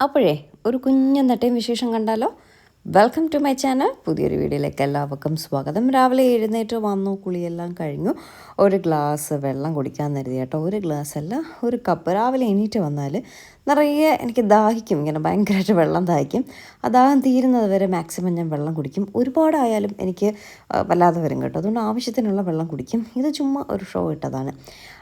അപ്പോഴേ ഒരു കുഞ്ഞു നട്ടയും വിശേഷം കണ്ടാലോ? വെൽക്കം ടു മൈ ചാനൽ പുതിയൊരു വീഡിയോയിലേക്ക് എല്ലാവർക്കും സ്വാഗതം. രാവിലെ എഴുന്നേറ്റ് വന്നു കുളിയെല്ലാം കഴിഞ്ഞു. ഒരു ഗ്ലാസ് വെള്ളം കുടിക്കാൻ കരുതി കേട്ടോ. ഒരു ഗ്ലാസ് അല്ല ഒരു കപ്പ് രാവിലെ എണീറ്റ് വന്നാൽ നിറയെ എനിക്ക് ദാഹിക്കും ഇങ്ങനെ ഭയങ്കരമായിട്ട് വെള്ളം ദാഹിക്കും. ആ ദാഹം തീരുന്നത് വരെ മാക്സിമം ഞാൻ വെള്ളം കുടിക്കും. ഒരുപാടായാലും എനിക്ക് വല്ലാതെ വരും കേട്ടോ. അതുകൊണ്ട് ആവശ്യത്തിനുള്ള വെള്ളം കുടിക്കും. ഇത് ചുമ്മാ ഒരു ഷോ ഇട്ടതാണ്.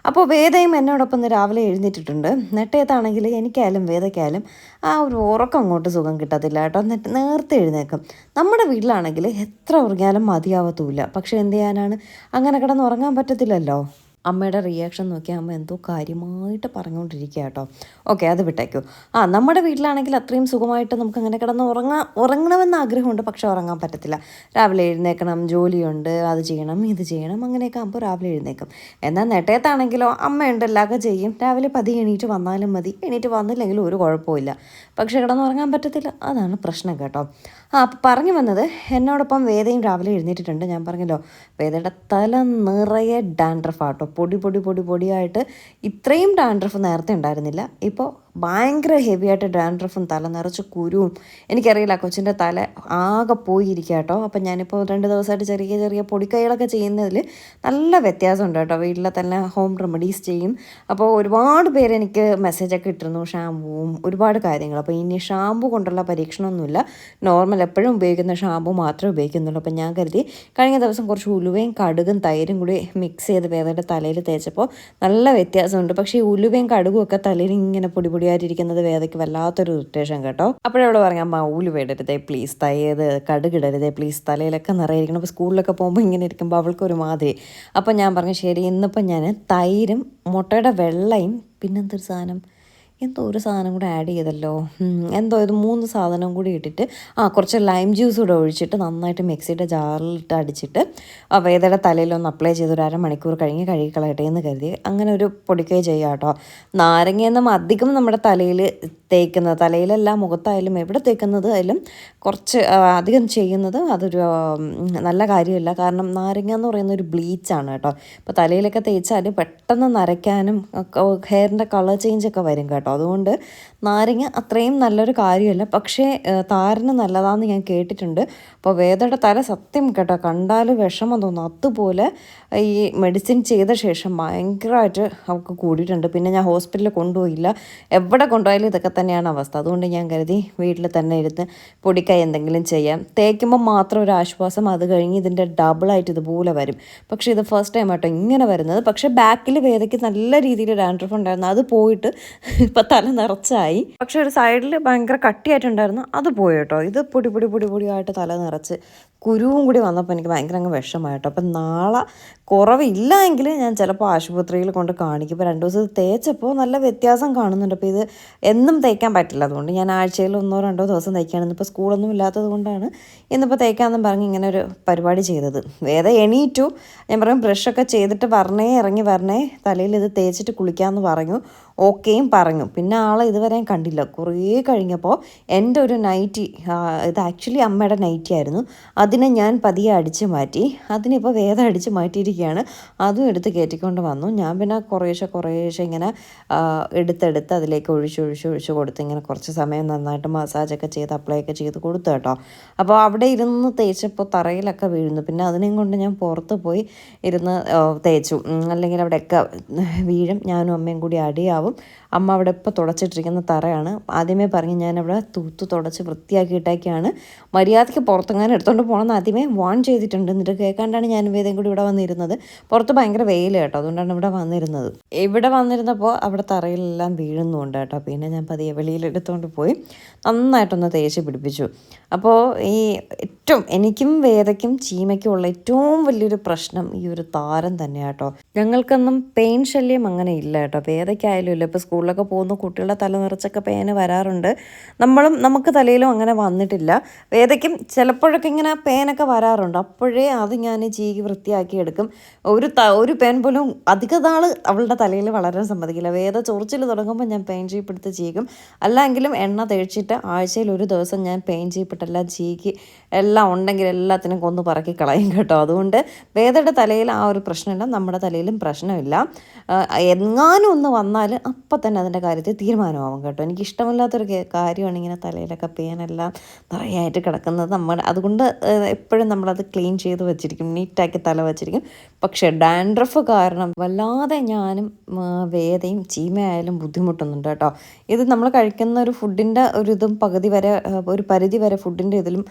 അപ്പോൾ വേദയും എന്നോടൊപ്പം രാവിലെ എഴുന്നേറ്റിട്ടുണ്ട്. നെട്ടയത്താണെങ്കിൽ എനിക്കായാലും വേദയ്ക്കായാലും ആ ഒരു ഉറക്കം അങ്ങോട്ട് സുഖം കിട്ടത്തില്ല കേട്ടോ. എന്നിട്ട് നേരത്തെ എഴുന്നേക്കും നമ്മുടെ വീട്ടിലാണെങ്കിൽ എത്ര ഉറങ്ങിയാലും മതിയാവത്തുമില്ല പക്ഷേ എന്ത് ചെയ്യാനാണ്? അങ്ങനെ കിടന്ന് ഉറങ്ങാൻ പറ്റത്തില്ലല്ലോ. അമ്മയുടെ റിയാക്ഷൻ നോക്കി അമ്മ എന്തോ കാര്യമായിട്ട് പറഞ്ഞുകൊണ്ടിരിക്കുക കേട്ടോ. ഓക്കെ അത് വിട്ടേക്കൂ. ആ നമ്മുടെ വീട്ടിലാണെങ്കിൽ അത്രയും സുഖമായിട്ട് നമുക്ക് അങ്ങനെ കിടന്ന് ഉറങ്ങാ ഉറങ്ങണമെന്ന് ആഗ്രഹമുണ്ട് പക്ഷേ ഉറങ്ങാൻ പറ്റത്തില്ല. രാവിലെ എഴുന്നേക്കണം ജോലിയുണ്ട് അത് ചെയ്യണം ഇത് ചെയ്യണം അങ്ങനെയൊക്കെ ആകുമ്പോൾ രാവിലെ എഴുന്നേക്കും. എന്നാൽ നെട്ടയത്താണെങ്കിലോ അമ്മയുണ്ട് എല്ലാമൊക്കെ ചെയ്യും. രാവിലെ പതി എണീറ്റ് വന്നാലും മതി. എണീറ്റ് വന്നില്ലെങ്കിലും ഒരു കുഴപ്പമില്ല പക്ഷെ കിടന്നുറങ്ങാൻ പറ്റത്തില്ല. അതാണ് പ്രശ്നം കേട്ടോ. ആ അപ്പം പറഞ്ഞു വന്നത് എന്നോടൊപ്പം വേദയും രാവിലെ എഴുന്നേറ്റിട്ടുണ്ട്. ഞാൻ പറഞ്ഞല്ലോ വേദയുടെ തല നിറയെ ഡാൻഡ്രഫ് ആട്ടോ പൊടി പൊടി പൊടി പൊടിയായിട്ട് ഇത്രയും ഡാൻഡ്രഫ് നേരത്തെ ഉണ്ടായിരുന്നില്ല. ഇപ്പോൾ ഭയങ്കര ഹെവി ആയിട്ട് ഡാൻഡ്രഫും തല നിറച്ച് കുരുവും. എനിക്കറിയില്ല കൊച്ചിന്റെ തല ആകെ പോയിരിക്കുക കേട്ടോ അപ്പം ഞാനിപ്പോൾ രണ്ട് ദിവസമായിട്ട് ചെറിയ ചെറിയ പൊടിക്കൈകളൊക്കെ ചെയ്യുന്നതിൽ നല്ല വ്യത്യാസമുണ്ട് കേട്ടോ വീട്ടിലെ തന്നെ ഹോം റെമഡീസ് ചെയ്യും. അപ്പോൾ ഒരുപാട് പേര് എനിക്ക് മെസ്സേജൊക്കെ ഇട്ടിരുന്നു ഷാമ്പുവും ഒരുപാട് കാര്യങ്ങൾ അപ്പോൾ ഇനി ഷാമ്പു കൊണ്ടുള്ള പരീക്ഷണമൊന്നുമില്ല. നോർമൽ എപ്പോഴും ഉപയോഗിക്കുന്ന ഷാമ്പു മാത്രമേ ഉപയോഗിക്കുന്നുള്ളൂ. അപ്പം ഞാൻ കരുതി കഴിഞ്ഞ ദിവസം കുറച്ച് ഉലുവയും കടുകും തൈരും കൂടി മിക്സ് ചെയ്ത് വേദയുടെ തലയിൽ തേച്ചപ്പോൾ നല്ല വ്യത്യാസമുണ്ട്. പക്ഷേ ഈ ഉലുവയും കടുകും ഒക്കെ തലയിൽ ഇങ്ങനെ പൊടി പൊടിയായിട്ടിരിക്കുന്നത് വേദയ്ക്ക് വല്ലാത്തൊരു ഇറിറ്റേഷൻ കേട്ടോ. അപ്പോഴവൾ പറയാം അമ്മ വേടരുതേ പ്ലീസ് തയ്യത് കടുകിടരുതേ പ്ലീസ് തലയിലൊക്കെ നിറയിരിക്കണം. അപ്പോൾ സ്കൂളിലൊക്കെ പോകുമ്പോൾ ഇങ്ങനെ ഇരിക്കുമ്പോൾ അവൾക്കൊരു മാതിരി. അപ്പോൾ ഞാൻ പറഞ്ഞു ശരി ഇന്നിപ്പം ഞാൻ തൈരും മുട്ടയുടെ വെള്ളയും പിന്നെന്തൊരു സാധനം? എന്തോ ഒരു സാധനം കൂടെ ആഡ് ചെയ്തല്ലോ. എന്തോ ഇത് മൂന്ന് സാധനം കൂടി ഇട്ടിട്ട് ആ കുറച്ച് ലൈം ജ്യൂസ് കൂടെ ഒഴിച്ചിട്ട് നന്നായിട്ട് മിക്സിയുടെ ജാറിലിട്ട് അടിച്ചിട്ട് വേദയുടെ തലയിലൊന്ന് അപ്ലൈ ചെയ്ത് ഒരു അരമണിക്കൂർ കഴിഞ്ഞ് കഴുകി കളയട്ടെ എന്ന് കരുതി. അങ്ങനെ ഒരു പൊടിക്കൈ ചെയ്യാം കേട്ടോ. നാരങ്ങയൊന്നും അധികം നമ്മുടെ തലയിൽ തേക്കുന്നത് തലയിലല്ല മുഖത്തായാലും എവിടെ തേക്കുന്നത് ആയാലും കുറച്ച് അധികം ചെയ്യുന്നത് അതൊരു നല്ല കാര്യമല്ല. കാരണം നാരങ്ങ എന്ന് പറയുന്ന ഒരു ബ്ലീച്ചാണ് കേട്ടോ. ഇപ്പോൾ തലയിലൊക്കെ തേച്ചാൽ പെട്ടെന്ന് നരയ്ക്കാനും ഹെയറിന്റെ കളർ ചേഞ്ച് ഒക്കെ വരും കേട്ടോ. അതുകൊണ്ട് നാരങ്ങ അത്രയും നല്ലൊരു കാര്യമല്ല. പക്ഷേ താരന് നല്ലതാണെന്ന് ഞാൻ കേട്ടിട്ടുണ്ട്. അപ്പോൾ വേദയുടെ തല സത്യം കേട്ടോ. കണ്ടാൽ വിഷമം തോന്നും. അതുപോലെ ഈ മെഡിസിൻ ചെയ്ത ശേഷം ഭയങ്കരമായിട്ട് അവൾക്ക് കൂടിയിട്ടുണ്ട്. പിന്നെ ഞാൻ ഹോസ്പിറ്റലിൽ കൊണ്ടുപോയില്ല. എവിടെ കൊണ്ടുപോയാലും ഇതൊക്കെ തന്നെയാണ് അവസ്ഥ. അതുകൊണ്ട് ഞാൻ കരുതി വീട്ടിൽ തന്നെ ഇരുന്ന് പൊടിക്കൈ എന്തെങ്കിലും ചെയ്യാം. തേക്കുമ്പോൾ മാത്രം ഒരു ആശ്വാസം അത് കഴിഞ്ഞ് ഇതിന്റെ ഡബിളായിട്ട് ഇതുപോലെ വരും. പക്ഷേ ഇത് ഫസ്റ്റ് ടൈം ആട്ടോ ഇങ്ങനെ വരുന്നത്. പക്ഷേ ബാക്കിൽ വേദയ്ക്ക് നല്ല രീതിയിൽ ഡാൻഡ്രഫ് ഉണ്ടായിരുന്നു. അത് പോയിട്ട് ഇപ്പം തല നിറച്ചായി. പക്ഷെ ഒരു സൈഡിൽ ഭയങ്കര കട്ടിയായിട്ടുണ്ടായിരുന്നു. അത് പോയി കേട്ടോ. ഇത് പൊടി പൊടി പൊടി പൊടിയായിട്ട് തല നിറച്ച് കുരുവും കൂടി വന്നപ്പോൾ എനിക്ക് ഭയങ്കര അങ്ങ് വിഷമായിട്ടോ അപ്പം നാളെ കുറവില്ല എങ്കിൽ ഞാൻ ചിലപ്പോൾ ആശുപത്രിയിൽ കൊണ്ട് കാണിക്കും. ഇപ്പോൾ രണ്ട് ദിവസം തേച്ചപ്പോൾ നല്ല വ്യത്യാസം കാണുന്നുണ്ട്. അപ്പോൾ ഇത് എന്നും തേക്കാൻ പറ്റില്ല. അതുകൊണ്ട് ഞാൻ ആഴ്ചയിൽ ഒന്നോ രണ്ടോ ദിവസം തേക്കുകയാണ്. ഇന്നിപ്പോൾ സ്കൂളൊന്നും ഇല്ലാത്തത് കൊണ്ടാണ് ഇന്നിപ്പോൾ തേക്കാമെന്നും പറഞ്ഞ് ഇങ്ങനെ ഒരു പരിപാടി ചെയ്തത്. വേറെ എണീറ്റു. ഞാൻ പറയും ബ്രഷൊക്കെ ചെയ്തിട്ട് വരണേ ഇറങ്ങി വരണേ. തലയിൽ ഇത് തേച്ചിട്ട് കുളിക്കാമെന്ന് പറഞ്ഞു. ഓക്കെയും പറഞ്ഞു. പിന്നെ ആളെ ഇതുവരെയും കണ്ടില്ല. കുറേ കഴിഞ്ഞപ്പോൾ എന്റെ ഒരു നൈറ്റി ഇത് ആക്ച്വലി അമ്മയുടെ നൈറ്റി ആയിരുന്നു. അതിനെ ഞാൻ പതിയെ അടിച്ച് മാറ്റി. അതിനിപ്പോൾ വേദം അടിച്ച് മാറ്റിയിരിക്കുകയാണ്. അതും എടുത്ത് കയറ്റിക്കൊണ്ട് വന്നു. ഞാൻ പിന്നെ കുറേശ്ശെ കുറേശ്ശെ ഇങ്ങനെ എടുത്തെടുത്ത് അതിലേക്ക് ഒഴിച്ച് ഒഴിച്ച് ഒഴിച്ച് കൊടുത്ത് ഇങ്ങനെ കുറച്ച് സമയം നന്നായിട്ട് മസാജൊക്കെ ചെയ്ത് അപ്ലൈ ഒക്കെ ചെയ്ത് കൊടുത്തു കേട്ടോ. അപ്പോൾ അവിടെ ഇരുന്ന് തേച്ചപ്പോൾ തറയിലൊക്കെ വീഴുന്നു. പിന്നെ അതിനെയും കൊണ്ട് ഞാൻ പുറത്ത് പോയി ഇരുന്ന് തേച്ചു. അല്ലെങ്കിൽ അവിടെയൊക്കെ വീഴും. ഞാനും അമ്മയും കൂടി അടിയാവും. അമ്മ അവിടെ ഇപ്പോൾ തുടച്ചിട്ടിരിക്കുന്ന തറയാണ്. ആദ്യമേ പറഞ്ഞ് ഞാനവിടെ തൂത്ത് തുടച്ച് വൃത്തിയാക്കിയിട്ടൊക്കെയാണ് മര്യാദയ്ക്ക് പുറത്തെങ്ങാനും എടുത്തുകൊണ്ട് പോകണമെന്ന് ആദ്യമേ വാൺ ചെയ്തിട്ടുണ്ട്. എന്നിട്ട് കേൾക്കാണ്ടാണ് ഞാൻ വേദം കൂടി ഇവിടെ വന്നിരുന്നത്. പുറത്ത് ഭയങ്കര വെയിൽ കേട്ടോ. അതുകൊണ്ടാണ് ഇവിടെ വന്നിരുന്നത്. ഇവിടെ വന്നിരുന്നപ്പോൾ അവിടെ തറയിലെല്ലാം വീഴുന്നുണ്ട് കേട്ടോ. പിന്നെ ഞാൻ പതിയെ വെളിയിൽ എടുത്തുകൊണ്ട് പോയി നന്നായിട്ടൊന്ന് തേച്ച് പിടിപ്പിച്ചു. അപ്പോൾ ഈ ഏറ്റവും എനിക്കും വേദയ്ക്കും ചീമയ്ക്കും ഉള്ള ഏറ്റവും വലിയൊരു പ്രശ്നം ഈ ഒരു താരം തന്നെയാട്ടോ ഞങ്ങൾക്കൊന്നും പെയിൻ ശല്യം അങ്ങനെ ഇല്ല കേട്ടോ. വേദയ്ക്കായാലും ഇല്ല. ഇപ്പോൾ സ്കൂളിലൊക്കെ പോകുന്ന കുട്ടികളുടെ തല നിറച്ചൊക്കെ പേന് വരാറുണ്ട്. നമ്മളും നമുക്ക് തലയിലും അങ്ങനെ വന്നിട്ടില്ല. വേദയ്ക്കും ചിലപ്പോഴൊക്കെ ഇങ്ങനെ പേനൊക്കെ വരാറുണ്ട്. അപ്പോഴേ അത് ഞാൻ ചീകി വൃത്തിയാക്കി എടുക്കും. ഒരു ത ഒരു പേൻ പോലും അധിക നാൾ അവളുടെ തലയിൽ വളരാൻ സമ്മതിക്കില്ല. വേദ ചൊറിച്ചിൽ തുടങ്ങുമ്പോൾ ഞാൻ പെയിൻ ചെയ്യപ്പെടുത്ത് ചീകും. അല്ലെങ്കിലും എണ്ണ തേച്ചിട്ട് ആഴ്ചയിൽ ഒരു ദിവസം ഞാൻ പെയിൻ ചീപ്പിട്ടെല്ലാം ചീകി എല്ലാം ഉണ്ടെങ്കിൽ എല്ലാത്തിനും കൊന്നു പറക്കി കളയും കേട്ടോ. അതുകൊണ്ട് വേദയുടെ തലയിൽ ആ ഒരു പ്രശ്നമില്ല നമ്മുടെ തലയിലും പ്രശ്നമില്ല. എങ്ങാനും ഒന്ന് വന്നാൽ അപ്പം തന്നെ അതിന്റെ കാര്യത്തിൽ തീരുമാനമാവും കേട്ടോ. എനിക്ക് ഇഷ്ടമല്ലാത്തൊരു കാര്യമാണ് ഇങ്ങനെ തലയിലൊക്കെ പേനെല്ലാം നിറയായിട്ട് കിടക്കുന്നത്. നമ്മൾ അതുകൊണ്ട് എപ്പോഴും നമ്മളത് ക്ലീൻ ചെയ്ത് വെച്ചിരിക്കും നീറ്റാക്കി തല വെച്ചിരിക്കും. പക്ഷേ ഡാൻഡ്രഫ് കാരണം വല്ലാതെ ഞാനും വേദയും ചീമയായാലും ബുദ്ധിമുട്ടുന്നുണ്ട് കേട്ടോ. ഇത് നമ്മൾ കഴിക്കുന്ന ഒരു ഫുഡിന്റെ ഒരു ഇതും പകുതി വരെ ഒരു പരിധി വരെ ഫുഡിന്റെ ഇതിലും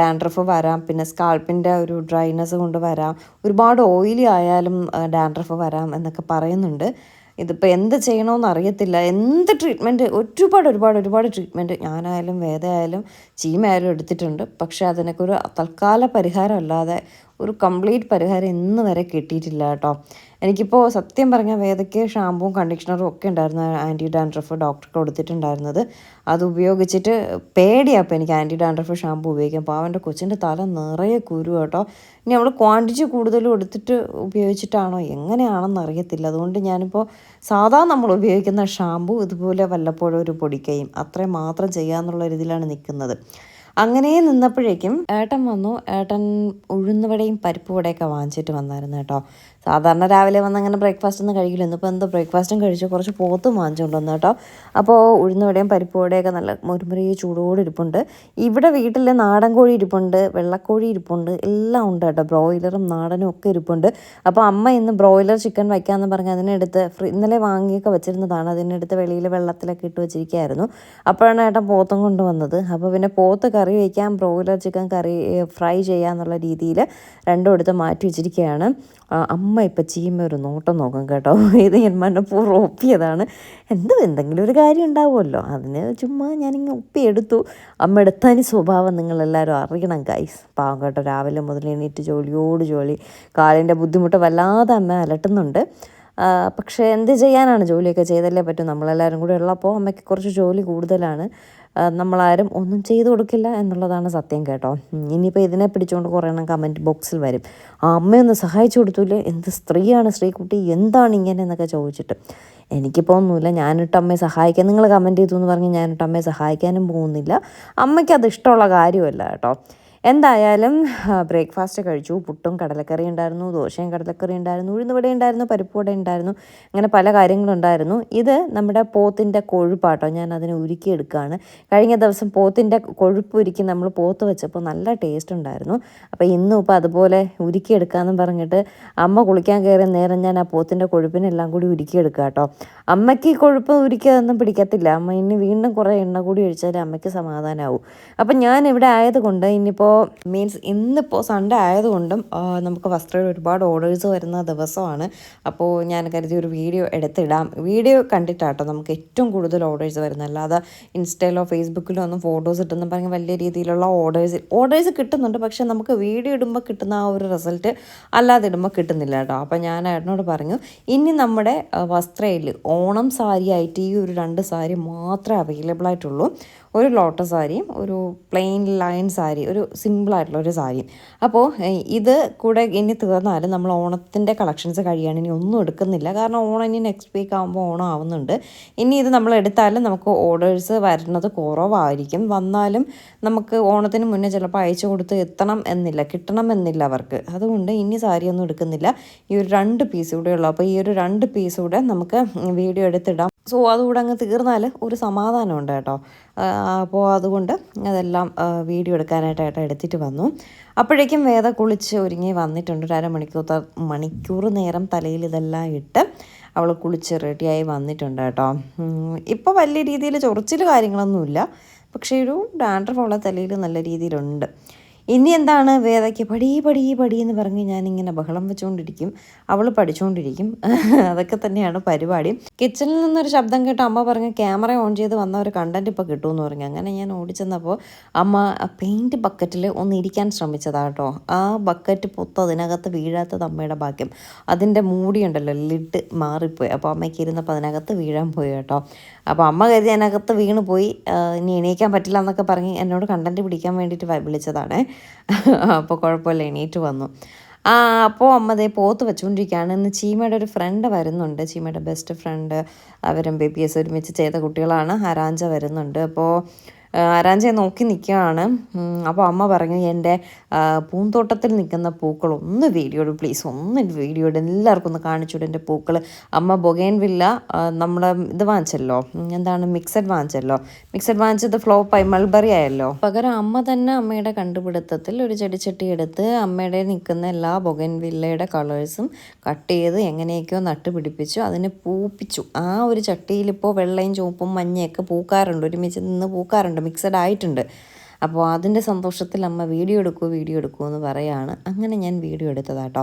ഡാൻഡ്രഫ് വരാം. പിന്നെ സ്കാൾപ്പിന്റെ ഒരു ഡ്രൈനെസ് കൊണ്ട് വരാം. ഒരുപാട് ഓയിലി ആയാലും ഡാൻഡ്രഫ് വരാം എന്നൊക്കെ പറയുന്നുണ്ട്. ഇതിപ്പോൾ എന്ത് ചെയ്യണമെന്ന് അറിയത്തില്ല. എന്ത് ട്രീറ്റ്മെന്റ് ഒരുപാട് ഒരുപാട് ഒരുപാട് ട്രീറ്റ്മെന്റ് ഞാനായാലും വേദയായാലും ചീമയായാലും എടുത്തിട്ടുണ്ട്. പക്ഷെ അതിനൊക്കെ ഒരു തൽക്കാല പരിഹാരം അല്ലാതെ ഒരു കംപ്ലീറ്റ് പരിഹാരം ഇന്ന് വരെ കിട്ടിയിട്ടില്ല കേട്ടോ. എനിക്കിപ്പോൾ സത്യം പറഞ്ഞാൽ വേദയ്ക്ക് ഷാമ്പുവും കണ്ടീഷണറും ഒക്കെ ഉണ്ടായിരുന്നു ആന്റി ഡാൻഡ്രഫ് ഡോക്ടർ കൊടുത്തിട്ടുണ്ടായിരുന്നത്. അത് ഉപയോഗിച്ചിട്ട് പേടിയാണ് എനിക്ക് ആന്റി ഡാൻഡ്രഫ് ഷാമ്പു ഉപയോഗിക്കാം അപ്പോൾ അവന്റെ കൊച്ചിന്റെ തല നിറയെ കുരു കേട്ടോ. ഇനി നമ്മൾ ക്വാണ്ടിറ്റി കൂടുതലും എടുത്തിട്ട് ഉപയോഗിച്ചിട്ടാണോ? എങ്ങനെയാണെന്ന് അറിയത്തില്ല. അതുകൊണ്ട് ഞാനിപ്പോൾ സാധാ നമ്മൾ ഉപയോഗിക്കുന്ന ഷാമ്പു ഇതുപോലെ വല്ലപ്പോഴും ഒരു പൊടിക്കയും അത്രയും മാത്രം ചെയ്യാമെന്നുള്ള രീതിയിലാണ് നിൽക്കുന്നത് അങ്ങനെ നിന്നപ്പോഴേക്കും ഏട്ടൻ വന്നു. ഏട്ടൻ ഉഴുന്നുവടയും പരിപ്പ് വടയൊക്കെ വാങ്ങിച്ചിട്ട് വന്നായിരുന്നു കേട്ടോ. സാധാരണ രാവിലെ വന്ന് അങ്ങനെ ബ്രേക്ക്ഫാസ്റ്റ് ഒന്നും കഴിക്കില്ല. ഇന്നിപ്പോൾ എന്തോ ബ്രേക്ക്ഫാസ്റ്റും കഴിച്ചു. കുറച്ച് പോത്തും വാങ്ങിച്ചുകൊണ്ട് വന്നു കേട്ടോ അപ്പോൾ ഉഴുന്നുവടയും പരിപ്പ് വടയൊക്കെ നല്ല മുരുമുറി ചൂടോടെ ഇരിപ്പുണ്ട്. ഇവിടെ വീട്ടിൽ നാടൻ കോഴി ഇരിപ്പുണ്ട്. വെള്ളക്കോഴി ഇരിപ്പുണ്ട്. എല്ലാം ഉണ്ട് കേട്ടോ. ബ്രോയിലറും നാടനും ഒക്കെ ഇരിപ്പുണ്ട്. അപ്പോൾ അമ്മ ഇന്ന് ബ്രോയിലർ ചിക്കൻ വയ്ക്കാമെന്ന് പറഞ്ഞ് അതിനെടുത്ത് ഇന്നലെ വാങ്ങിയൊക്കെ വെച്ചിരുന്നതാണ്. അതിനെടുത്ത് വെളിയിൽ വെള്ളത്തിലൊക്കെ ഇട്ട് വെച്ചിരിക്കുകയായിരുന്നു അപ്പോഴാണ് ഏട്ടൻ പോത്തും കൊണ്ടുവന്നത്. അപ്പോൾ പിന്നെ പോത്ത് കറി വയ്ക്കാം ബ്രോയിലർ ചിക്കൻ കറി ഫ്രൈ ചെയ്യാമെന്നുള്ള രീതിയിൽ രണ്ടും എടുത്ത് മാറ്റി വെച്ചിരിക്കുകയാണ് ആ, അമ്മ ഇപ്പം ചീമ ഒരു നോട്ടം നോക്കും കേട്ടോ. ഇത് ഞാൻ മനഃപൂർവം ഒപ്പിയതാണ്. എന്തോ എന്തെങ്കിലും ഒരു കാര്യം ഉണ്ടാവുമല്ലോ. അതിന് ചുമ്മാ ഞാനിങ്ങനെ ഒപ്പിയെടുത്തു. അമ്മ എടുത്തതിന് സ്വഭാവം നിങ്ങളെല്ലാവരും അറിയണം ഗൈസ് പാവം കേട്ടോ രാവിലെ മുതൽ എണീറ്റ് ജോലിയോട് ജോലി. കാലിന്റെ ബുദ്ധിമുട്ട് വല്ലാതെ അമ്മ അലട്ടുന്നുണ്ട്. പക്ഷേ എന്ത് ചെയ്യാനാണ് ജോലിയൊക്കെ ചെയ്തല്ലേ പറ്റും? നമ്മളെല്ലാവരും കൂടെ ഉള്ളപ്പോൾ അമ്മയ്ക്ക് കുറച്ച് ജോലി കൂടുതലാണ്. നമ്മളാരും ഒന്നും ചെയ്തു കൊടുക്കില്ല എന്നുള്ളതാണ് സത്യം കേട്ടോ. ഇനിയിപ്പോൾ ഇതിനെ പിടിച്ചുകൊണ്ട് കുറേ എണ്ണം കമന്റ് ബോക്സിൽ വരും. ആ അമ്മയൊന്ന് സഹായിച്ചു കൊടുത്തില്ലേ? എന്ത് സ്ത്രീയാണ് സ്ത്രീക്കുട്ടി എന്താണ് ഇങ്ങനെ എന്നൊക്കെ ചോദിച്ചിട്ട്. എനിക്കിപ്പോൾ ഒന്നുമില്ല. ഞാനിട്ട് അമ്മയെ സഹായിക്കാൻ നിങ്ങൾ കമന്റ് ചെയ്തു എന്ന് പറഞ്ഞ് ഞാനിട്ട് അമ്മയെ സഹായിക്കാനും പോകുന്നില്ല. അമ്മയ്ക്ക് അത് ഇഷ്ടമുള്ള കാര്യമല്ല കേട്ടോ. എന്തായാലും ബ്രേക്ക്ഫാസ്റ്റ് കഴിച്ചു. പുട്ടും കടലക്കറി ഉണ്ടായിരുന്നു ദോശയും കടലക്കറി ഉണ്ടായിരുന്നു ഉഴുന്നുവട ഉണ്ടായിരുന്നു പരിപ്പുവട ഉണ്ടായിരുന്നു അങ്ങനെ പല കാര്യങ്ങളുണ്ടായിരുന്നു. ഇത് നമ്മുടെ പോത്തിന്റെ കൊഴുപ്പാട്ടോ ഞാൻ അതിനെ ഉരുക്കിയെടുക്കുകയാണ്. കഴിഞ്ഞ ദിവസം പോത്തിന്റെ കൊഴുപ്പ് ഉരുക്കി നമ്മൾ പോത്ത് വെച്ചപ്പോൾ നല്ല ടേസ്റ്റ് ഉണ്ടായിരുന്നു. അപ്പോൾ ഇന്നും ഇപ്പോൾ അതുപോലെ ഉരുക്കിയെടുക്കാമെന്ന് പറഞ്ഞിട്ട് അമ്മ കുളിക്കാൻ കയറിയ നേരം ഞാൻ ആ പോത്തിന്റെ കൊഴുപ്പിനെല്ലാം കൂടി ഉരുക്കിയെടുക്കുക കേട്ടോ. അമ്മയ്ക്ക് ഈ കൊഴുപ്പ് ഉരുക്കിയതൊന്നും പിടിക്കത്തില്ല. അമ്മ ഇനി വീണ്ടും കുറേ എണ്ണ കൂടി ഒഴിച്ചാൽ അമ്മയ്ക്ക് സമാധാനമാവും. അപ്പം ഞാൻ ഇവിടെ ആയതുകൊണ്ട് ഇനിയിപ്പോൾ മീൻസ് ഇന്നിപ്പോൾ സൺഡേ ആയതുകൊണ്ടും നമുക്ക് വസ്ത്രയുടെ ഒരുപാട് ഓർഡേഴ്സ് വരുന്ന ദിവസമാണ്. അപ്പോൾ ഞാൻ കരുതി ഒരു വീഡിയോ എടുത്തിടാം. വീഡിയോ കണ്ടിട്ടാട്ടോ നമുക്ക് ഏറ്റവും കൂടുതൽ ഓർഡേഴ്സ് വരുന്നത്. അല്ലാതെ ഇൻസ്റ്റയിലോ ഫേസ്ബുക്കിലോ ഒന്നും ഫോട്ടോസ് ഇട്ടെന്ന് പറഞ്ഞാൽ വലിയ രീതിയിലുള്ള ഓർഡേഴ്സ് ഓർഡേഴ്സ് കിട്ടുന്നുണ്ട്. പക്ഷേ നമുക്ക് വീഡിയോ ഇടുമ്പോൾ കിട്ടുന്ന ആ ഒരു റിസൾട്ട് അല്ലാതെ ഇടുമ്പോൾ കിട്ടുന്നില്ല കേട്ടോ. അപ്പോൾ ഞാൻ ഏട്ടനോട് പറഞ്ഞു ഇനി നമ്മുടെ വസ്ത്രയിൽ ഓണം സാരി ആയിട്ട് ഈ ഒരു രണ്ട് സാരി മാത്രമേ അവൈലബിൾ ആയിട്ടുള്ളൂ. ഒരു ലോട്ടസ് സാരിയും ഒരു പ്ലെയിൻ ലൈൻ സാരി ഒരു സിമ്പിളായിട്ടുള്ള ഒരു സാരിയും അപ്പോൾ ഇത് കൂടെ ഇനി തീർന്നാലും നമ്മൾ ഓണത്തിന്റെ കളക്ഷൻസ് കഴിയാണ് ഇനി ഒന്നും എടുക്കുന്നില്ല. കാരണം ഓണം ഇനി നെക്സ്റ്റ് വീക്ക് ആകുമ്പോൾ ഓണം ആവുന്നുണ്ട്. ഇനി ഇത് നമ്മൾ എടുത്താലും നമുക്ക് ഓർഡേഴ്സ് വരുന്നത് കുറവായിരിക്കും. വന്നാലും നമുക്ക് ഓണത്തിന് മുന്നേ ചിലപ്പോൾ അയച്ചു കൊടുത്ത് എത്തണം എന്നില്ല കിട്ടണം എന്നില്ല അവർക്ക്. അതുകൊണ്ട് ഇനി സാരി ഒന്നും എടുക്കുന്നില്ല. ഈ ഒരു രണ്ട് പീസ് കൂടെ ഉള്ളൂ. അപ്പോൾ ഈ ഒരു രണ്ട് പീസ് കൂടെ നമുക്ക് വീഡിയോ എടുത്തിടാം. സോ അതുകൂടെ അങ്ങ് തീർന്നാൽ ഒരു സമാധാനമുണ്ട് കേട്ടോ. അപ്പോൾ അതുകൊണ്ട് അതെല്ലാം വീഡിയോ എടുക്കാനായിട്ടായിട്ട് എടുത്തിട്ട് വന്നു. അപ്പോഴേക്കും വേദ കുളിച്ച് ഒരുങ്ങി വന്നിട്ടുണ്ട്. ഒരു അരമണിക്കൂർ മണിക്കൂർ നേരം തലയിൽ ഇതെല്ലാം ഇട്ട് അവൾ കുളിച്ച് റെഡിയായി വന്നിട്ടുണ്ട് കേട്ടോ. ഇപ്പോൾ വലിയ രീതിയിൽ ചൊറിച്ചിൽ കാര്യങ്ങളൊന്നുമില്ല. പക്ഷേ ഒരു ഡാൻഡ്രഫ് അവളെ തലയിൽ നല്ല രീതിയിലുണ്ട്. ഇനി എന്താണ് വേദയ്ക്ക് പടി പടി പടി എന്ന് പറഞ്ഞ് ഞാനിങ്ങനെ ബഹളം വെച്ചുകൊണ്ടിരിക്കും അവൾ പഠിച്ചുകൊണ്ടിരിക്കും അതൊക്കെ തന്നെയാണ് പരിപാടി. കിച്ചണിൽ നിന്നൊരു ശബ്ദം കേട്ട് അമ്മ പറഞ്ഞ് ക്യാമറ ഓൺ ചെയ്ത് വന്ന ഒരു കണ്ടന്റ് ഇപ്പോൾ കിട്ടുമെന്ന് പറഞ്ഞു. അങ്ങനെ ഞാൻ ഓടിച്ചെന്നപ്പോൾ അമ്മ പെയിന്റ് ബക്കറ്റിൽ ഒന്ന് ഇരിക്കാൻ ശ്രമിച്ചതാട്ടോ ആ ബക്കറ്റ് പൊത്ത് അതിനകത്ത് വീഴാത്തത് അമ്മയുടെ ഭാഗ്യം. അതിന്റെ മൂടിയുണ്ടല്ലോ ലിഡ് മാറിപ്പോയി. അപ്പോൾ അമ്മയ്ക്ക് ഇരുന്നപ്പോൾ അതിനകത്ത് വീഴാൻ പോയി കേട്ടോ അപ്പോൾ അമ്മ കരുതി അതിനകത്ത് വീണ് പോയി. ഇനി എണീക്കാൻ പറ്റില്ല എന്നൊക്കെ പറഞ്ഞ് എന്നോട് കണ്ടന്റ് പിടിക്കാൻ വേണ്ടിയിട്ട് വിളിച്ചതാണ്. അപ്പോൾ കുഴപ്പമില്ല എണീറ്റ് വന്നു. ആ അപ്പോൾ അമ്മ ദേ പോത്ത് വെച്ചുകൊണ്ടിരിക്കുകയാണ്. ഇന്ന് ചീമയുടെ ഒരു ഫ്രണ്ട് വരുന്നുണ്ട്. ചീമയുടെ ബെസ്റ്റ് ഫ്രണ്ട് അവരും ബി പി എസ് ഒരുമിച്ച് ചെയ്ത കുട്ടികളാണ്. ഹരാഞ്ച വരുന്നുണ്ട്. അപ്പോൾ ആരാഞ്ചയെ നോക്കി നിൽക്കുകയാണ്. അപ്പോൾ അമ്മ പറഞ്ഞു എന്റെ പൂന്തോട്ടത്തിൽ നിൽക്കുന്ന പൂക്കൾ ഒന്ന് വീഡിയോ ഇട് പ്ലീസ് ഒന്ന് വീഡിയോ ഇട് എല്ലാവർക്കും ഒന്ന് കാണിച്ചുവിടും എന്റെ പൂക്കൾ. അമ്മ ബൊഗേൻവില്ല നമ്മൾ ഇത് വാങ്ങിച്ചല്ലോ. എന്താണ്? മിക്സഡ് വാങ്ങിച്ചല്ലോ. മിക്സഡ് വാങ്ങിച്ചത് ഫ്ലോപ്പായി മൾബറി ആയല്ലോ. പകരം അമ്മ തന്നെ അമ്മയുടെ കണ്ടുപിടുത്തത്തിൽ ഒരു ചെടിച്ചട്ടി എടുത്ത് അമ്മയുടെ നിൽക്കുന്ന എല്ലാ ബൊഗൈൻ വില്ലയുടെ കളേഴ്സും കട്ട് ചെയ്ത് എങ്ങനെയൊക്കെയോ നട്ടുപിടിപ്പിച്ചു. അതിനെ പൂപ്പിച്ചു. ആ ഒരു ചട്ടിയിൽ ഇപ്പോൾ വെള്ളയും ചുവപ്പും മഞ്ഞയൊക്കെ പൂക്കാറുണ്ട്. ഒരുമിച്ച് നിന്ന് പൂക്കാറുണ്ട്. മിക്സഡ് ആയിട്ടുണ്ട്. അപ്പോൾ അതിന്റെ സന്തോഷത്തിൽ അമ്മ വീഡിയോ എടുക്കൂ വീഡിയോ എടുക്കൂ എന്ന് പറയാണ്. അങ്ങനെ ഞാൻ വീഡിയോ എടുത്തതാട്ടോ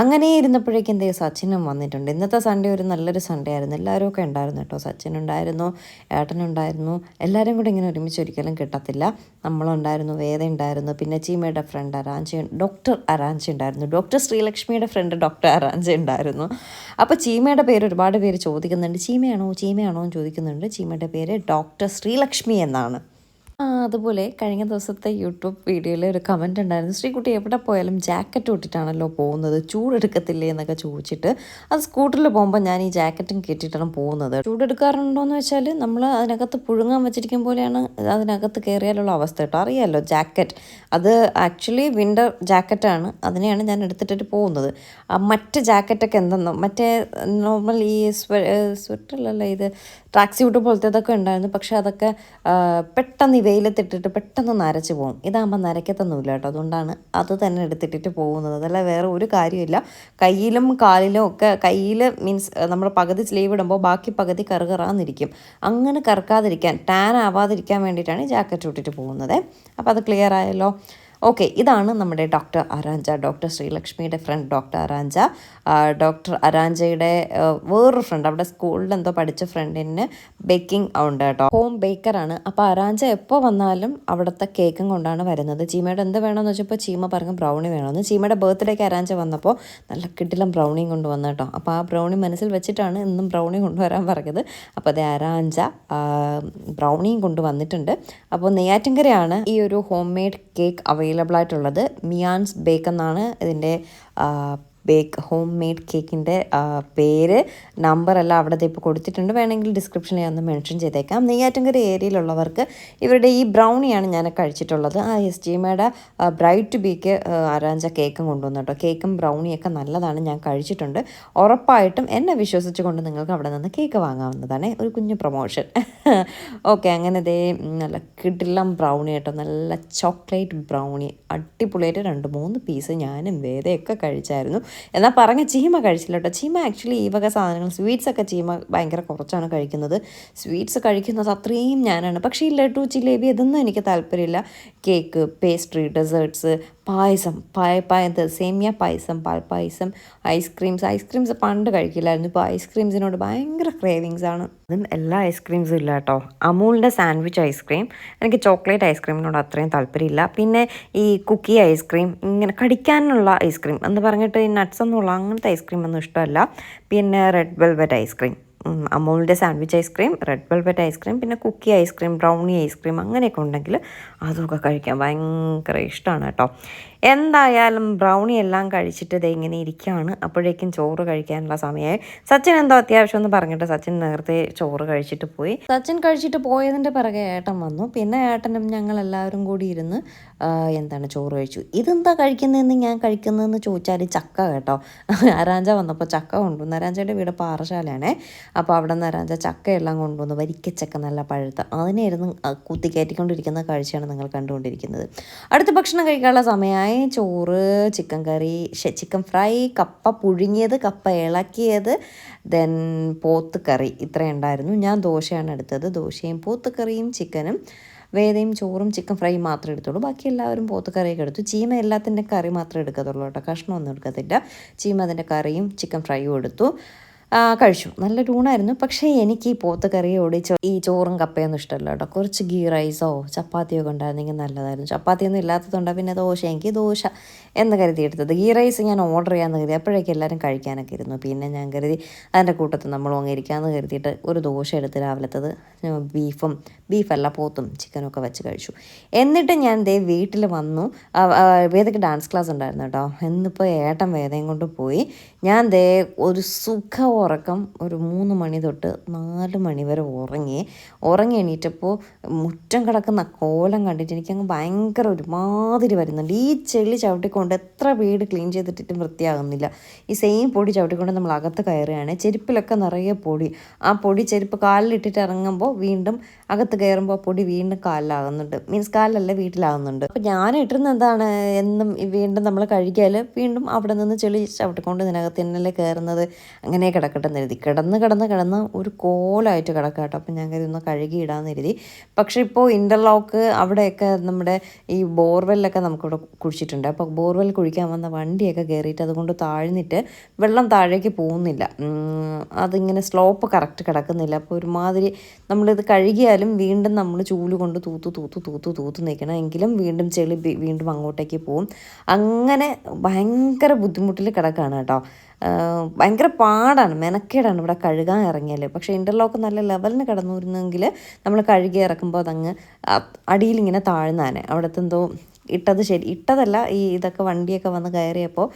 അങ്ങനെ ഇരുന്നപ്പോഴേക്കും എന്തേ സച്ചിനും വന്നിട്ടുണ്ട്. ഇന്നത്തെ സൺഡേ ഒരു നല്ലൊരു സൺഡേ ആയിരുന്നു. എല്ലാവരും ഒക്കെ ഉണ്ടായിരുന്നു കേട്ടോ സച്ചിൻ ഉണ്ടായിരുന്നു ഏട്ടനുണ്ടായിരുന്നു എല്ലാവരും കൂടെ ഇങ്ങനെ ഒരുമിച്ച് ഒരിക്കലും കിട്ടത്തില്ല. നമ്മളുണ്ടായിരുന്നു വേദ ഉണ്ടായിരുന്നു പിന്നെ ചീമയുടെ ഫ്രണ്ട് അറാഞ്ചി ഡോക്ടർ അറാഞ്ചി ഉണ്ടായിരുന്നു. ഡോക്ടർ ശ്രീലക്ഷ്മിയുടെ ഫ്രണ്ട് ഡോക്ടർ അറാഞ്ചി ഉണ്ടായിരുന്നു. അപ്പോൾ ചീമയുടെ പേര് ഒരുപാട് പേര് ചോദിക്കുന്നുണ്ട്. ചീമയാണോ ചീമയാണോ എന്ന് ചോദിക്കുന്നുണ്ട്. ചീമയുടെ പേര് ഡോക്ടർ ശ്രീലക്ഷ്മി എന്നാണ്. അതുപോലെ കഴിഞ്ഞ ദിവസത്തെ യൂട്യൂബ് വീഡിയോയിൽ ഒരു കമന്റ് ഉണ്ടായിരുന്നു. ശ്രീകുട്ടി എവിടെ പോയാലും ജാക്കറ്റ് ഇട്ടിട്ടാണല്ലോ പോകുന്നത്? ചൂടെടുക്കത്തില്ലേ എന്നൊക്കെ ചോദിച്ചിട്ട് അത് സ്കൂട്ടറിൽ പോകുമ്പോൾ ഞാൻ ഈ ജാക്കറ്റും കെട്ടിയിട്ടാണ് പോകുന്നത്. ചൂടെടുക്കാറുണ്ടോ എന്ന് വെച്ചാൽ നമ്മൾ അതിനകത്ത് പുഴുങ്ങാൻ വെച്ചിരിക്കും പോലെയാണ് അതിനകത്ത് കയറിയാലുള്ള അവസ്ഥ കേട്ടോ. അറിയാമല്ലോ ജാക്കറ്റ് അത് ആക്ച്വലി വിന്റർ ജാക്കറ്റാണ് അതിനെയാണ് ഞാൻ എടുത്തിട്ട് പോകുന്നത്. മറ്റ് ജാക്കറ്റൊക്കെ എന്തെന്നോ മറ്റേ നോർമൽ ഈ സ്വെ സ്വെറ്ററല്ല ഇത് ട്രാക്ക് സ്യൂട്ട് പോലത്തേതൊക്കെ ഉണ്ടായിരുന്നു. പക്ഷെ അതൊക്കെ പെട്ടെന്ന് ഈ പെട്ടെന്ന് നരച്ച് പോകും. ഇതാകുമ്പോൾ നരക്കത്തൊന്നുമില്ല കേട്ടോ. അതുകൊണ്ടാണ് അത് തന്നെ എടുത്തിട്ടിട്ട് പോകുന്നത്. അതല്ല വേറെ ഒരു കാര്യമില്ല കയ്യിലും കാലിലും ഒക്കെ കയ്യിൽ മീൻസ് നമ്മൾ പകുതി സ്ലീവ് ഇടുമ്പോൾ ബാക്കി പകുതി കറുകറാന്നിരിക്കും. അങ്ങനെ കറക്കാതിരിക്കാൻ ടാൻ ആവാതിരിക്കാൻ വേണ്ടിയിട്ടാണ് ഈ ജാക്കറ്റ് ഇട്ടിട്ട് പോകുന്നത്. അപ്പോൾ അത് ക്ലിയർ ആയല്ലോ. ഓക്കെ ഇതാണ് നമ്മുടെ ഡോക്ടർ അരാഞ്ച ഡോക്ടർ ശ്രീലക്ഷ്മിയുടെ ഫ്രണ്ട് ഡോക്ടർ അരാഞ്ച ഡോക്ടർ അരാഞ്ചയുടെ വേറൊരു ഫ്രണ്ട് അവിടെ സ്കൂളിൽ എന്തോ പഠിച്ച ഫ്രണ്ടിന് ബേക്കിംഗ് ഉണ്ട് കേട്ടോ. ഹോം ബേക്കറാണ് അപ്പോൾ അരാഞ്ച എപ്പോൾ വന്നാലും അവിടുത്തെ കേക്കും കൊണ്ടാണ് വരുന്നത്. ചീമയുടെ എന്ത് വേണമെന്ന് വെച്ചപ്പോൾ ചീമ പറഞ്ഞു ബ്രൗണി വേണമെന്ന് ചീമയുടെ ബർത്ത്ഡേക്ക് അരാഞ്ച വന്നപ്പോൾ നല്ല കിട്ടിലും ബ്രൗണിയും കൊണ്ടുവന്നു കേട്ടോ. അപ്പോൾ ആ ബ്രൗണി മനസ്സിൽ വെച്ചിട്ടാണ് ഇന്നും ബ്രൗണി കൊണ്ടുവരാൻ പറഞ്ഞത്. അപ്പോൾ അതേ അരാഞ്ച ബ്രൗണിയും കൊണ്ടുവന്നിട്ടുണ്ട്. അപ്പോൾ നെയ്യാറ്റിൻകരയാണ് ഈ ഒരു ഹോം മെയ്ഡ് കേക്ക് അവൈലബിൾ ആയിട്ടുള്ളത് മിയാൻസ് ബേക്ക് എന്നാണ് ഇതിന്റെ ബേക്ക് ഹോം മെയ്ഡ് കേക്കിന്റെ പേര് നമ്പറെല്ലാം അവിടെ ഇപ്പോൾ കൊടുത്തിട്ടുണ്ട്. വേണമെങ്കിൽ ഡിസ്ക്രിപ്ഷനിൽ ഒന്ന് മെൻഷൻ ചെയ്തേക്കാം. നെയ്യാറ്റിൻകര ഏരിയയിലുള്ളവർക്ക് ഇവരുടെ ഈ ബ്രൗണിയാണ് ഞാൻ കഴിച്ചിട്ടുള്ളത്. ആ എസ് ജിമയുടെ ബ്രൈറ്റ് ടു ബീക്ക് അരാഞ്ച കേക്കും കൊണ്ടുവന്നു കേട്ടോ. കേക്കും ബ്രൗണിയൊക്കെ നല്ലതാണ്. ഞാൻ കഴിച്ചിട്ടുണ്ട്. ഉറപ്പായിട്ടും എന്നെ വിശ്വസിച്ചുകൊണ്ട് നിങ്ങൾക്ക് അവിടെ നിന്ന് കേക്ക് വാങ്ങാവുന്നതാണ് ഒരു കുഞ്ഞു പ്രൊമോഷൻ ഓക്കെ അങ്ങനെ ദേ നല്ല കിടിലം ബ്രൗണി കേട്ടോ. നല്ല ചോക്ലേറ്റ് ബ്രൗണി അടിപൊളിയായിട്ട് രണ്ട് മൂന്ന് പീസ് ഞാനും വേദയൊക്കെ കഴിച്ചായിരുന്നു. എന്നാൽ പറഞ്ഞ ചീമ കഴിച്ചില്ല കേട്ടോ. ചീമ ആക്ച്വലി ഈ വക സാധനങ്ങൾ സ്വീറ്റ്സൊക്കെ ചീമ ഭയങ്കര കുറച്ചാണ് കഴിക്കുന്നത്. സ്വീറ്റ്സ് കഴിക്കുന്നത് അത്രയും ഞാനാണ്. പക്ഷേ ഈ ലഡു ജിലേബി ഇതൊന്നും എനിക്ക് താല്പര്യമില്ല. കേക്ക് പേസ്ട്രി ഡെസേർട്ട്സ് പായസം പായ പായ സേമിയ പായസം പാൽപ്പായസം ഐസ്ക്രീംസ് ഐസ്ക്രീംസ് പണ്ട് കഴിക്കില്ലായിരുന്നു. ഇപ്പോൾ ഐസ്ക്രീംസിനോട് ഭയങ്കര ക്രേവിങ്സ് ആണ്. അതും എല്ലാ ഐസ്ക്രീംസും ഇല്ല കേട്ടോ. അമൂലിന്റെ സാൻഡ്വിച്ച് ഐസ്ക്രീം എനിക്ക് ചോക്ലേറ്റ് ഐസ്ക്രീമിനോട് അത്രയും താല്പര്യമില്ല. പിന്നെ ഈ കുക്കി ഐസ്ക്രീം ഇങ്ങനെ കടിക്കാനുള്ള ഐസ്ക്രീം എന്ന് പറഞ്ഞിട്ട് നട്ട്സ് ഒന്നുമുള്ള അങ്ങനത്തെ ഐസ്ക്രീം ഒന്നും ഇഷ്ടമല്ല. പിന്നെ red velvet ice cream അമൂലിന്റെ sandwich ice cream red velvet ice cream പിന്നെ കുക്കി ഐസ്ക്രീം ബ്രൗണി ഐസ്ക്രീം അങ്ങനെയൊക്കെ ഉണ്ടെങ്കിൽ അതൊക്കെ കഴിക്കാൻ ഭയങ്കര ഇഷ്ടമാണ് കേട്ടോ. എന്തായാലും ബ്രൗണി എല്ലാം കഴിച്ചിട്ട് ഇത് ഇങ്ങനെ ഇരിക്കുകയാണ് അപ്പോഴേക്കും ചോറ് കഴിക്കാനുള്ള സമയമായി സച്ചിൻ എന്തോ അത്യാവശ്യം എന്ന് പറഞ്ഞിട്ട് സച്ചിൻ നേരത്തെ ചോറ് കഴിച്ചിട്ട് പോയി. സച്ചിൻ കഴിച്ചിട്ട് പോയതിന്റെ പിറകെ ഏട്ടൻ വന്നു. പിന്നെ ഏട്ടനും ഞങ്ങൾ എല്ലാവരും കൂടി ഇരുന്ന് എന്താണ് ചോറ് കഴിച്ചു. ഇതെന്താ കഴിക്കുന്നതെന്ന് ഞാൻ കഴിക്കുന്നതെന്ന് ചോദിച്ചാൽ ചക്ക കേട്ടോ. അരാഞ്ച വന്നപ്പോൾ ചക്ക കൊണ്ടുവന്നു. അരാഞ്ചയുടെ വീട് പാറശാലയാണേ. അപ്പോൾ അവിടെ നിന്ന് അരാഞ്ച ചക്കയെല്ലാം കൊണ്ടുവന്നു. വരിക്കച്ചക്ക നല്ല പഴുത്ത ഇരുന്ന് കുത്തി കയറ്റിക്കൊണ്ടിരിക്കുന്ന കാഴ്ചയാണ് നിങ്ങൾ കണ്ടുകൊണ്ടിരിക്കുന്നത്. അടുത്ത ഭക്ഷണം കഴിക്കാനുള്ള സമയമായി ചോറ് ചിക്കൻ കറി ചിക്കൻ ഫ്രൈ കപ്പ പുഴുങ്ങിയത് കപ്പ ഇളക്കിയത് ദെൻ പോത്ത് കറി. ഇത്രയും ഉണ്ടായിരുന്നു. ഞാൻ ദോശയാണ് എടുത്തത്. ദോശയും പോത്ത് കറിയും ചിക്കനും വേദയും ചോറും ചിക്കൻ ഫ്രൈ മാത്രമേ എടുത്തുള്ളൂ. ബാക്കി എല്ലാവരും പോത്ത് കറിയൊക്കെ എടുത്തു. ചീമ എല്ലാത്തിന്റെ കറി മാത്രമേ എടുക്കത്തുള്ളൂ കേട്ടോ. കഷ്ണമൊന്നും എടുക്കത്തില്ല. ചീമ അതിന്റെ കറിയും ചിക്കൻ ഫ്രൈയും എടുത്തു. കഴിച്ചു. നല്ല ടൂണായിരുന്നു പക്ഷേ എനിക്ക് ഈ പോത്ത് കറിയോട് ഈ ചോറും കപ്പയൊന്നും ഇഷ്ടമല്ല കേട്ടോ. കുറച്ച് ഗീ റൈസോ ചപ്പാത്തിയോ ഒക്കെ ഉണ്ടായിരുന്നെങ്കിൽ നല്ലതായിരുന്നു. ചപ്പാത്തിയൊന്നും ഇല്ലാത്തതുകൊണ്ട് പിന്നെ ദോശ എനിക്ക് ദോശ എന്ന് കരുതി എടുത്തത്. ഗീ റൈസ് ഞാൻ ഓർഡർ ചെയ്യാമെന്ന് കരുതി. അപ്പോഴേക്കും എല്ലാവരും കഴിക്കാനൊക്കെ ഇരുന്നു. പിന്നെ ഞാൻ കരുതി അതിന്റെ കൂട്ടത്തിൽ നമ്മൾ വാങ്ങിയിരിക്കാമെന്ന് കരുതിയിട്ട് ഒരു ദോശ എടുത്ത് രാവിലത്തത് ബീഫും ബീഫല്ല പോത്തും ചിക്കനും ഒക്കെ വെച്ച് കഴിച്ചു. എന്നിട്ട് ഞാൻ ദേ വീട്ടിൽ വന്നു. വേദയ്ക്ക് ഡാൻസ് ക്ലാസ് ഉണ്ടായിരുന്നു കേട്ടോ. എന്നിപ്പോൾ ഏട്ടൻ വേദയും കൊണ്ട് പോയി. ഞാൻ ദേ ഒരു സുഖ ഉറക്കം ഒരു മൂന്ന് മണി തൊട്ട് നാല് മണി വരെ ഉറങ്ങി. ഉറങ്ങി എണീറ്റപ്പോൾ മുറ്റം കിടക്കുന്ന കോലം കണ്ടിട്ട് എനിക്കങ്ങ് ഭയങ്കര ഒരുമാതിരി വരുന്നുണ്ട്. ഈ ചെളി ചവിട്ടിക്കൊണ്ട് എത്ര വീട് ക്ലീൻ ചെയ്തിട്ടിട്ടും വൃത്തിയാകുന്നില്ല. ഈ സെയിം പൊടി ചവിട്ടിക്കൊണ്ട് നമ്മൾ അകത്ത് കയറുകയാണ്. ചെരുപ്പിലൊക്കെ നിറയെ പൊടി. ആ പൊടി ചെരുപ്പ് കാലിലിട്ടിട്ട് ഇറങ്ങുമ്പോൾ വീണ്ടും അകത്ത് കയറുമ്പോൾ പൊടി വീണ്ടും കാലിലാകുന്നുണ്ട്. മീൻസ് കാലിലല്ല വീട്ടിലാകുന്നുണ്ട്. അപ്പോൾ ഞാൻ ഇട്ടിരുന്ന എന്താണ്? എന്നും വീണ്ടും നമ്മൾ കഴുകിയാൽ വീണ്ടും അവിടെ നിന്ന് ചെളി ചവിട്ടിക്കൊണ്ട് ഇതിനകത്ത് തന്നെ കയറുന്നത്. അങ്ങനെ കിടക്കട്ടെ എന്ന് കിടന്ന് കിടന്ന് കിടന്ന് ഒരു കോലായിട്ട് കിടക്കാം കേട്ടോ. അപ്പം ഞാൻ കരുതി ഒന്ന് കഴുകിയിടാന്ന് കരുതി. പക്ഷേ ഇപ്പോൾ ഇന്റർലോക്ക് അവിടെയൊക്കെ നമ്മുടെ ഈ ബോർവെല്ലൊക്കെ നമുക്കിവിടെ കുഴിച്ചിട്ടുണ്ട്. അപ്പോൾ ബോർവെൽ കുഴിക്കാൻ വന്ന വണ്ടിയൊക്കെ കയറിയിട്ട് അതുകൊണ്ട് താഴ്ന്നിട്ട് വെള്ളം താഴേക്ക് പോകുന്നില്ല. അതിങ്ങനെ സ്ലോപ്പ് കറക്റ്റ് കിടക്കുന്നില്ല. അപ്പോൾ ഒരുമാതിരി നമ്മളിത് കഴുകിയാലും വീണ്ടും നമ്മൾ ചൂൽ കൊണ്ട് തൂത്ത് തൂത്ത് തൂത്ത് തൂത്ത് നിൽക്കണം എങ്കിലും വീണ്ടും ചെളി വീണ്ടും അങ്ങോട്ടേക്ക് പോകും അങ്ങനെ ഭയങ്കര ബുദ്ധിമുട്ടിൽ കിടക്കുകയാണ് കേട്ടോ. ഭയങ്കര പാടാണ്. മെനക്കേടാണ് ഇവിടെ കഴുകാൻ ഇറങ്ങിയാൽ പക്ഷേ ഇന്റർലോക്ക് നല്ല ലെവലിന് കിടന്നിരുന്നെങ്കിൽ നമ്മൾ കഴുകി ഇറക്കുമ്പോൾ അതങ്ങ് അടിയിലിങ്ങനെ താഴ്ന്നാനെ. അവിടുത്തെ എന്തോ ഇട്ടത് ശരി ഇട്ടതല്ല ഈ ഇതൊക്കെ വണ്ടിയൊക്കെ വന്ന് കയറിയപ്പോൾ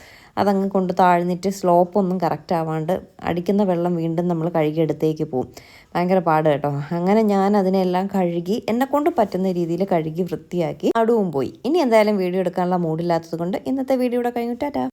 അതങ്ങ് കൊണ്ട് താഴ്ന്നിട്ട് സ്ലോപ്പ് ഒന്നും കറക്റ്റ് ആവാണ്ട് അടിക്കുന്ന വെള്ളം വീണ്ടും നമ്മൾ കഴുകി കഴുകിയെടുത്തേക്ക് പോവും. ഭയങ്കര പാട് കേട്ടോ. അങ്ങനെ ഞാൻ അതിനെല്ലാം കഴുകി എന്നെ കൊണ്ട് പറ്റുന്ന രീതിയിൽ കഴുകി വൃത്തിയാക്കി അടുവും പോയി. ഇനി എന്തായാലും വീഡിയോ എടുക്കാനുള്ള മൂഡില്ലാത്തത് കൊണ്ട് ഇന്നത്തെ വീഡിയോ ഇവിടെ കഴിഞ്ഞു. ടാറ്റാ.